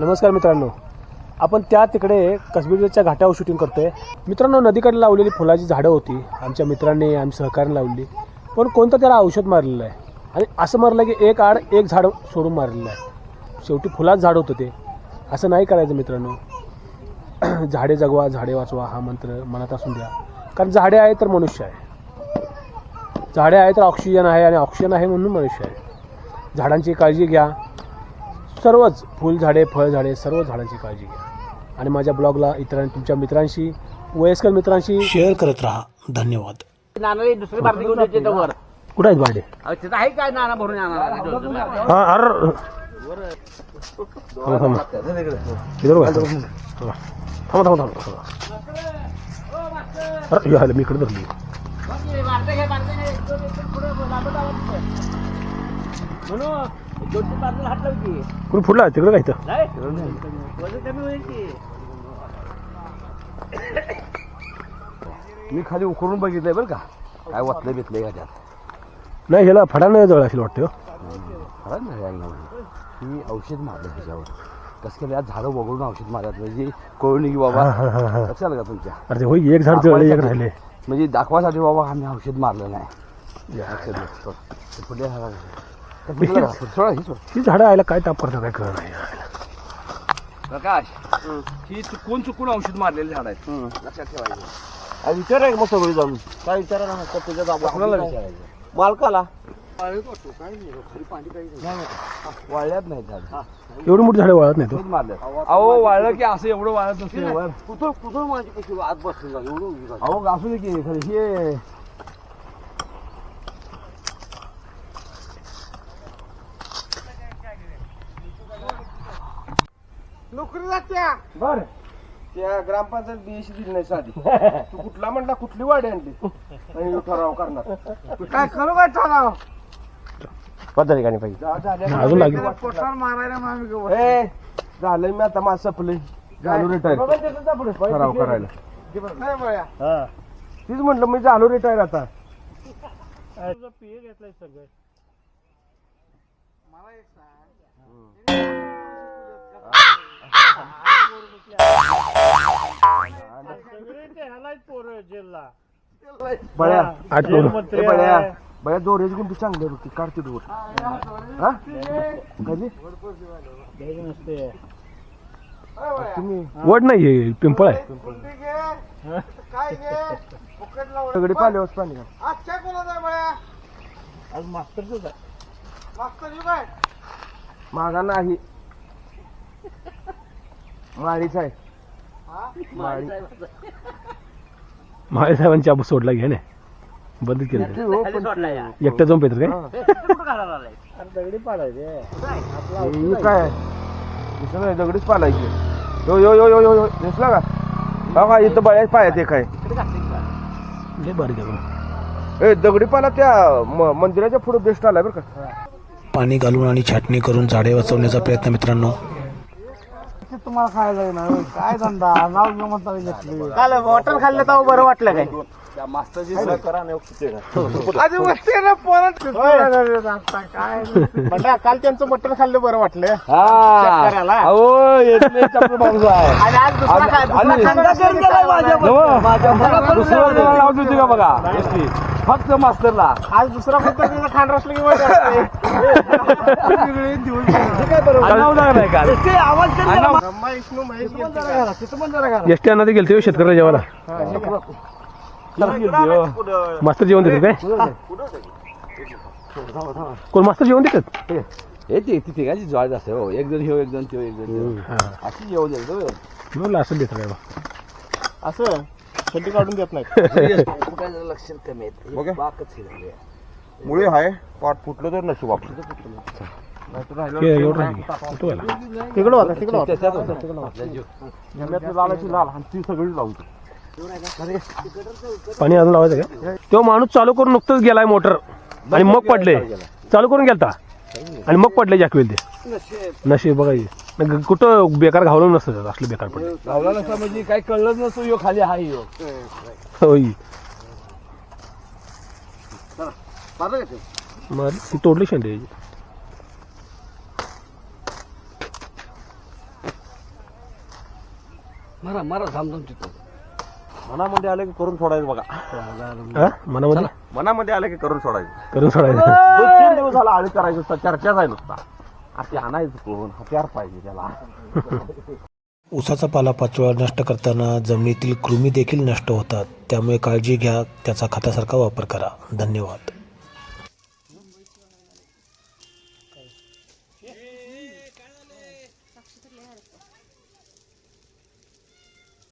नमस्कार मित्रांनो. आपण त्या तिकडे कसबीरच्या घाटावर शूटिंग करतोय. मित्रांनो नदीकडे लावलेली फुलाची झाडं होती. आमच्या मित्रांनी आम्ही सहकार्याने लावली. पण कोणतं त्याला औषध मारलेलं आहे? आणि असं मारलं की एक आड एक झाड सोडून मारलेलं आहे. शेवटी फुलात झाड होतं ते. असं नाही करायचं मित्रांनो. झाडे जगवा झाडे वाचवा हा मंत्र मनात असून द्या. कारण झाडे आहे तर मनुष्य आहे. झाडे आहे तर ऑक्सिजन आहे आणि ऑक्सिजन आहे म्हणून मनुष्य आहे. झाडांची काळजी घ्या. सर्वच फुलझाडे फळझाडे सर्व झाडांची काळजी घ्या. आणि माझ्या ब्लॉगला इतरां तुमच्या मित्रांशी वयस्कर मित्रांशी शेअर करत राहा. धन्यवाद. नानाला दुसरी बारती घेऊन यायची तर वर. कुठे आहेत भाडे? अहो, तिथं आहे काय नाना भरून हा अर. थांबा थांबा. इधर बघा. थांबा थांबा थांबा थांबा. अरे या मी इकडे धरली. म्हणून दोन तीन बाजूला हात. लावली कुठे फुटला? तिकडे काय इथं? नाही. वजन कमी होईल की. मी खाली उकरून बघितलंय बरं का. काय वाटलं बितलंय का त्यात. नाही ह्याला फडानं जवळ असेल वाटतं हो. खरंच नाही यायला. ही औषध मारलं ह्याच्यावर. कसं केलं या झाडं वगळून औषध मारत म्हणजे कळून की बाबा हा. लक्षात का तुमच्या? अरे ते होय एक झाड जवळ एक राहिले. म्हणजे दाखवासाठी बाबा आम्ही औषध मारलं नाही. ते पुढे हा- ही. ही झाडं आयला काय ताप काय कळत नाही प्रकाश ही चुकून चुकून औषध मारलेली झाड आहेत. लक्षात ठेवायचं. विचार आहे मग सगळी जाऊन काय विचारा ना तुझ्या कोणाला विचारायचं. मालकाला? वाळल्यात नाही झाड. एवढी मोठी झाडं वाळत नाही तो मारलं अहो वाळलं की असं एवढं वाळत नसते कुठं कुठं माझी कशी आत बसली झाली एवढं. अहो असू दे की खरं हे नोकरी जात्या. बर. त्या ग्रामपंचायत बीएससी दिली नाही साधी. तू कुठला म्हणला कुठली वाडी आणली? आणि ह्यो ठराव करणार. काय करू काय ठराव पाहिजे. जा- झाल्या- अजून लागेल. पोटावर मारायला मग आम्ही गवत. ए, झालंय मी आता माझं सपलंय झालो रिटायर ठराव करायला. नाही बया. तीच म्हटलं मी झालो रिटायर आता. बळ्या ए, बळ्या बळ्या चांगली आहे बघ ती काढते दूर हा? कधी? तुम्ही? वड नाही पिंपळ आहे. सगळी पाल्यावर पाणी घाल. आज मागा नाही. माळीचा आहे हा? माळी साहेबांची आपण सोडला घे ना बंद केलं. हो, पण. एकट्या जाऊन पेतर काय हे? हे काय? दिसलं नाही दगडीच पालायची यो यो यो यो यो यो दिसला का? हा का इथं बळ्या पायात एक आहे. इकडे घातली का? लय बारीक आहे बघ. ए दगडी पाला त्या म- मंदिराच्या पुढे बेस्ट आलाय बरं का. पाणी घालून आणि छाटणी करून झाडे वाचवण्याचा प्रयत्न मित्रांनो. तुम्हाला खायला येणार काय धंदा? नाव घेऊन म्हणता घेतली काल वॉटर खाल्लं तर बरं वाटलं काय? ना पोरात काल त्यांचं मटण खाल्लं बरं वाटलं. शेतकऱ्याला. हा अहो येत नाही चपल माणूस आहे. आणि आज दुसरा खा- दुसरा आणि- खांदा करून गेलाय माझ्या नवं, दुसरं कोणाला लावत होती का बघा? फक्त मास्तरला. आज दुसरा पद्धतीचा खांड असलं की मजा अण्णाव जागा नाही का महेश नु महेश गेलते. तिथं पण जरा घाला. एसटी अन्नात गेलते हो शेतकऱ्याला जेवायला. मास्तर जेवण देतात काय? कोण मास्तर जेवण देतात? हे. ते तिथे काय जॉईज असते हो. एक जण ह्यो एक जण त्यो एक जण त्यो. हा अशी जेवण द्यायचं हो. म्हणलं असं देतं काय बा असं? थंडी काढून देत नाही लक्ष कमी आहेत बघा. बाकच हे झाली आहे. मुळे आहे पाठ फुटलं तर नशीब आपलं. हे एवढं राहिली. कुठं व्हायला? तिकडं होता तिकडं होता. त्याच्यात होतं. आपल्या जीव. जम्यातली लालाची लाल आणि ती सगळी लावतो पाणी अजून लावायचं का? तो माणूस चालू करून नुकतंच गेलाय मोटर. आणि मग पडले. चालू करून गेलता? आणि मग पडले जॅकवेल ते? नशीब. बघा हे. न- कुठं बेकार घावलं नसतं त्यात, असलं बेकार पडलं. लावला नसता म्हणजे काही कळलंच नसतो यो खाली हाय यो. होय. मग ती तोडली शेंडे. मारा मारा थांबतो तिथं. मनामध्ये आलं की करून सोडायचं बघा. हा? मनामध्ये? मनामध्ये आलं की करून सोडायचं. करून सोडायचं. दोन झाला आळी करायचं नुसता चर्चाच आहे नुसता. असे आणायचं कोण हत्यार पाहिजे त्याला. उसाचा पालापाचोळा नष्ट करताना जमिनीतील कृमी देखील नष्ट होतात. त्यामुळे काळजी घ्या त्याचा खतासारखा वापर करा. धन्यवाद.